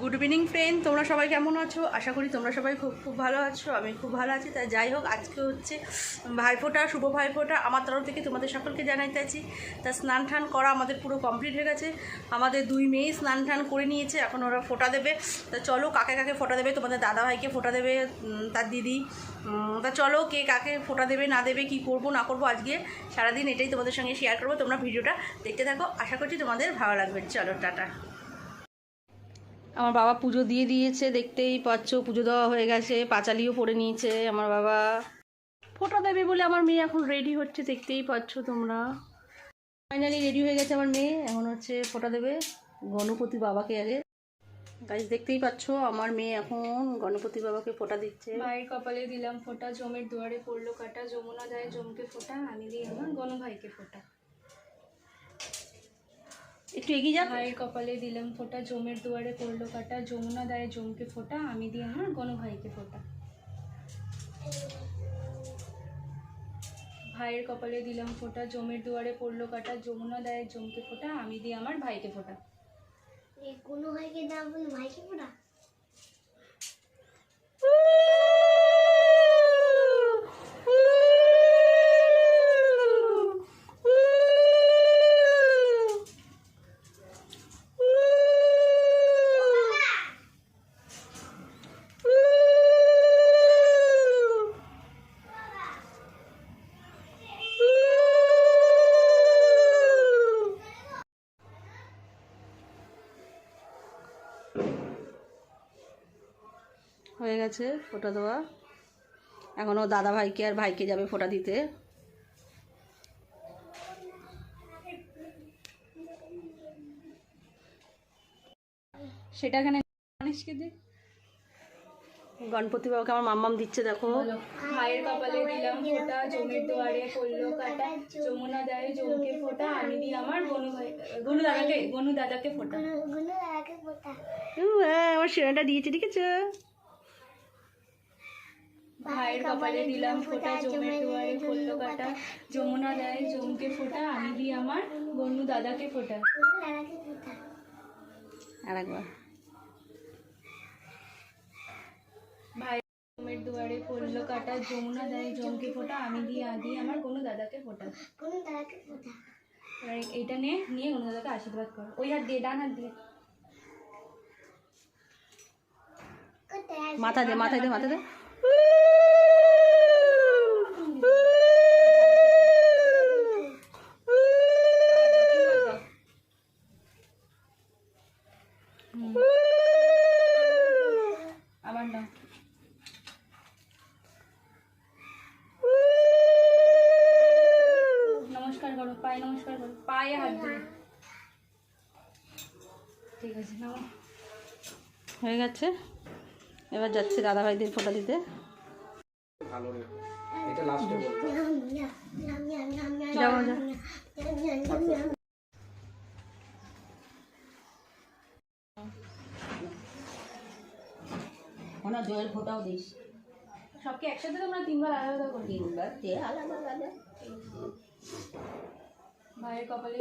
Good evening friend তোমরা সবাই কেমন আছো? আশা করি তোমরা সবাই খুব খুব ভালো আছো, আমি খুব ভালো আছি। তাই যাই হোক, আজকে হচ্ছে ভাইফোঁটা, শুভ ভাইফোঁটা। আমার তরফ থেকে তোমাদের সকলকে জানাইতে আছি। তা স্নান টান করা আমাদের পুরো কমপ্লিট হয়ে গেছে। আমাদের দুই মেয়েই স্নান টান করে নিয়েছে, এখন ওরা ফোঁটা দেবে। তা চলো, কাকে কাকে ফোঁটা দেবে? তোমাদের দাদা ভাইকে ফোঁটা দেবে তার দিদি। তা চলো, কে কাকে ফোঁটা দেবে, না দেবে, কি করব, না করব, আজকে সারাদিন এটাই তোমাদের সঙ্গে শেয়ার করব। তোমরা ভিডিওটা দেখতে থাকো। আশা করছি তোমাদের ভালো লাগবে। চলো, টাটা। আমার বাবা পুজো দিয়ে দিয়েছে, দেখতেই পাচ্ছ, পুজো দেওয়া হয়ে গেছে, পাঁচালিও পরে নিয়েছে আমার বাবা। ফোটো দেবে বলে আমার মেয়ে এখন রেডি হচ্ছে, দেখতেই পাচ্ছ তোমরা। ফাইনালি রেডি হয়ে গেছে আমার মেয়ে, এখন হচ্ছে ফোটা দেবে গণপতি বাবাকে আগে। গাইজ দেখতেই পাচ্ছ, আমার মেয়ে এখন গণপতি বাবাকে ফোটা দিচ্ছে। মায়ের কপালে দিলাম ফোঁটা, জমের দুয়ারে পড়ল কাটা, যমুনা দেয় জমকে ফোটা, আমি দিই আমার গণ ভাইকে ফোঁটা। একটু এগিয়ে যা ভাইয়ের কপালে দিলাম ফোঁটা জমের দুয়ারে পড়ল কাটা যমুনা দায়ে জমকে ফোঁটা আমি দিই আমার গণ ভাইকে ফোঁটা। ভাইয়ের কপালে দিলাম ফোঁটা জমের দুয়ারে পড়ল কাটা যমুনা দায়ে জমকে ফোঁটা আমি দিই আমার ভাইকে ফোঁটা। কোনো ভাইকে না বলে ভাইকে পড়া হয়ে গেছে ফোটা দেওয়া। এখন ও দাদা ভাইকে আর ভাইকে যাবে ফোটা দিতে। সেটা এখানে গণেশকে দিই গণপতি বাবাকে আমার মাম্মাম দিচ্ছে দেখো। ভাইয়ের কপালে দিলাম ফোঁটা জমির দুয়ারে পড়ল কাটা যমুনা দেয় জমকে ফোঁটা আমি দিই আমার গনু ভাই গনু দাদাকে গনু দাদাকে ফোঁটা। গুলো দাদাকে উ, হ্যাঁ, আমার সেরাটা দিয়েছে ঠিক আছে। ভাইয়ের কপালে দিলাম ফোঁটা দুয়ারে পড়ল কাটা যমুনা দেয় জমকে ফোঁটা আমি দিই আমার গনু দাদাকে ফোঁটা। গুলো দাদাকে পড়া আর একবার। ভাই জমের দুয়ারে পড়ল কাটা যমুনা দেয় জমকে ফোঁটা আমি আদি আমার গনু দাদাকে ফোঁটা। কোনো দাদাকে এবার এইটা নিয়ে নিয়ে গনু দাদাকে আশীর্বাদ করো। ওই হাত দিয়ে ডান হাত দিয়ে। মাথা দে মাথায় দে মাথা দে। নমস্কার করো পায়ে নমস্কার করো পায়ে হাত ঠিক আছে হয়ে গেছে? এবার যাচ্ছে দাদা ভাইদের ফোটা দিতে। ভালো রে। এটা লাস্টে বলতে যাও যাও। ওনা জয়ের ফোটাও দিস। সবকে একসাথে তোমরা তিনবার আলাদা করি তিনবার দে আলাদা আলাদা। ভাইয়ের কপালে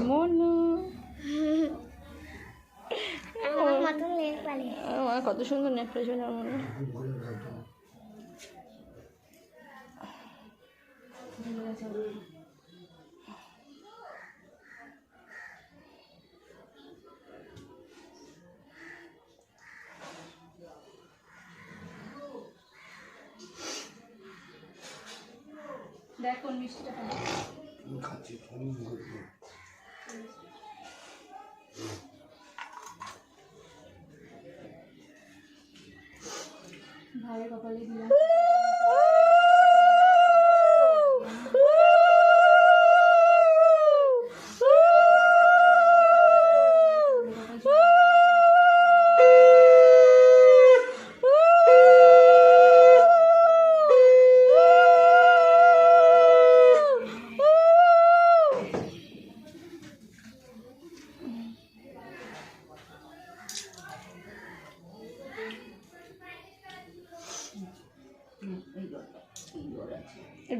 মনু। আমার কত সুন্দর নেকলেস হলো মনে দেখ কোন মিষ্টিটা খাচ্ছি আমি ভাইয়ের কপালে দিলাম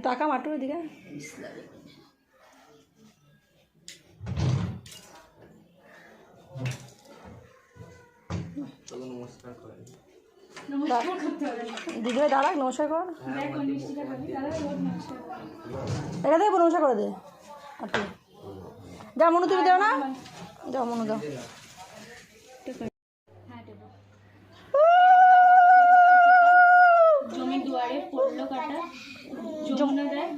টাকা মাটুর দিকে। দিদিভাই দাঁড়াক নমস্কার কর। এটা দেবো নমস্কার করে দে। যা মনু তুমি দেও না? যাও মনু দাও দেয়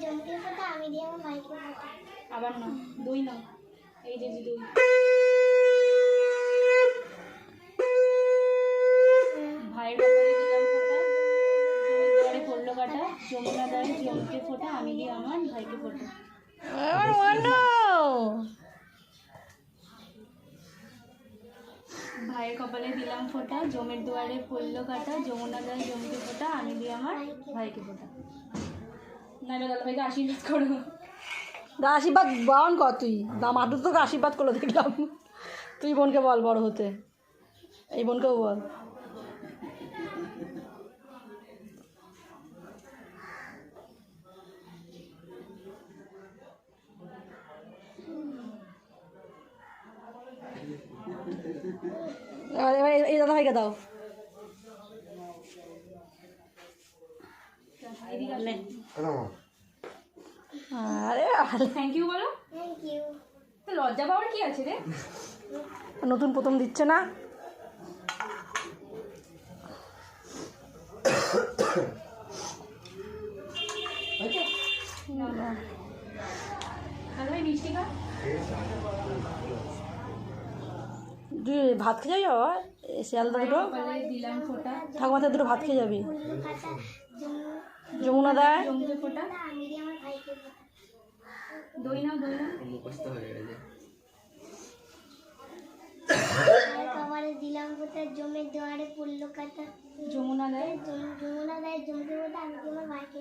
দিয়ে আবার না দই না। এই যে দই। ভাইয়ের ব্যাপারে দিলাম ফোটা জমির দুয়ারে পড়ল কাটা যমুনা দেয় জমকে ফোটা আমি দিই আমার ভাইকে ফোটা ভাইয়ের কপালে দিলাম ফোঁটা জমের দুয়ারে পড়ল কাটা যমুনা দেয় জমকে ফোঁটা আমি দিই আমার ভাইকে ফোঁটা আশীর্বাদ করো। দা আশীর্বাদ বাউন কর তুই। দা মাটু তোকে আশীর্বাদ করল দেখলাম। তুই বোনকে বল বড় হতে। এই বোনকেও বল। এবার এই দাদা ভাইকে দাও আরে থ্যাংক ইউ বলো। থ্যাংক ইউ লজ্জা পাওয়ার কি আছে রে? নতুন প্রথম দিচ্ছে না? ভাত খেয়ে যাবি বাবা? এই শিয়ালদা দুটো? ঠাকুমাতে দুটো ভাত খেয়ে যাবি। যমুনা দেয় দই নাও দই নাও মুখস্থ হয়ে গেছে দিলাম ফোটা জমের দুয়ারে পড়ল কাটা যমুনা দেয় যমুনা দেয় জমকে ফোটা আমি আমার ভাইকে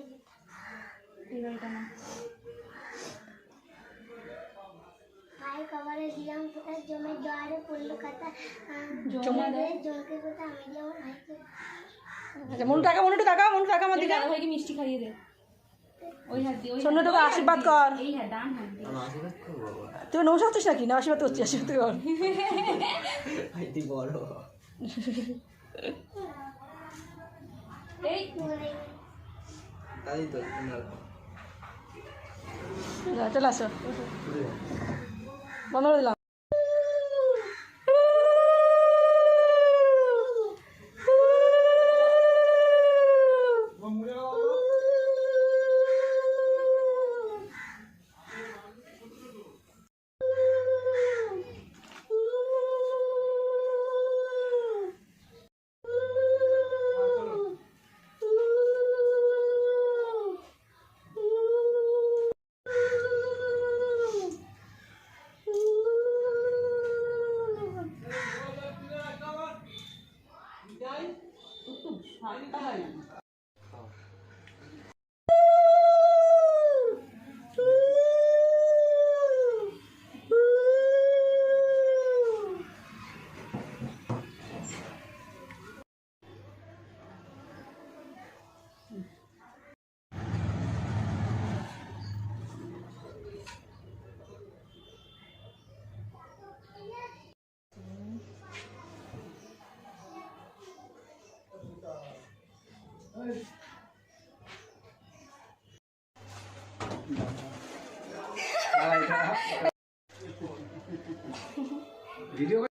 ভাইয়ের কপালে দিলাম ফোটা জমের দুয়ারে পড়ল কাটা যমুনা দেয় জমকে ফোটা আমি দিয়ে আমার ভাইকে আচ্ছা মনু টাকা মনুটু টাকা মনু টাকা আমার দিকে। দাদা ভাইকে মিষ্টি খাইয়ে দে। ওই হাত দিয়ে ওই তোকে আশীর্বাদ কর। এই হ্যাঁ ডান হাত দিয়ে। আশীর্বাদ করব বাবা। তুই নমস্কার করছিস নাকি? না আশীর্বাদ করছিস আশীর্বাদ কর। ভাইটি বড়। এই। তাই তো চলে আসো। বন্ধ করে দিলাম। ভিডিও